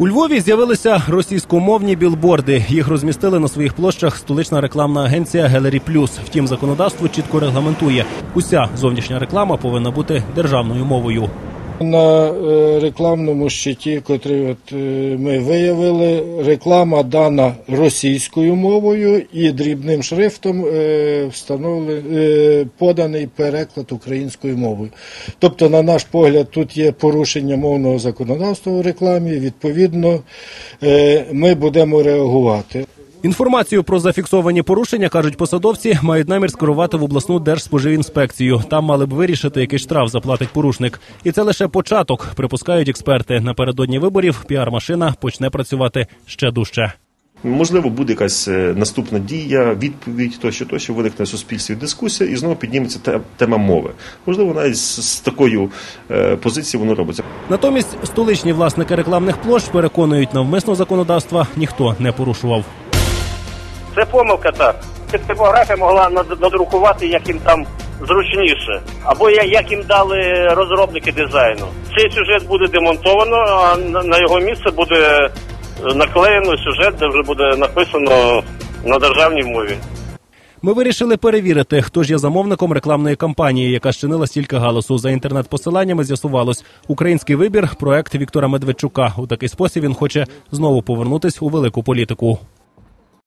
У Львові з'явилися російськомовні білборди. Їх розмістили на своїх площах столична рекламна агенція Гелері Плюс. Втім, законодавство чітко регламентує. Уся зовнішня реклама повинна бути державною мовою. На е, рекламному щиті, котрий от, е, ми виявили, реклама дана російською мовою і дрібним шрифтом е, поданий переклад українською мовою. Тобто, на наш погляд, тут є порушення мовного законодавства у рекламі. Відповідно, ми будемо реагувати. Інформацію про зафіксовані порушення кажуть посадовці, мають намір скерувати в обласну держспоживінспекцію. Там мали б вирішити, який штраф заплатить порушник. І це лише початок, припускають експерти. Напередодні виборів піар-машина почне працювати ще дужче. Можливо, буде якась е, наступна дія, відповідь, тощо, тощо виникне в суспільстві дискусія, і знову підніметься тема мови. Можливо, навіть з, такою е, позиції воно робиться. Натомість столичні власники рекламних площ переконують, навмисно законодавства ніхто не порушував. Це помилка так. Типографія могла над- надрукувати, як їм там зручніше, або як їм дали розробники дизайну. Цей сюжет буде демонтовано, а на- на його місце буде е, наклеєно сюжет, де вже буде написано на державній мові. Ми вирішили перевірити, хто ж є замовником рекламної кампанії, яка щинила стільки галасу. За інтернет-посиланнями з'ясувалось український вибір проект Віктора Медведчука. У такий спосіб він хоче знову повернутись у велику політику.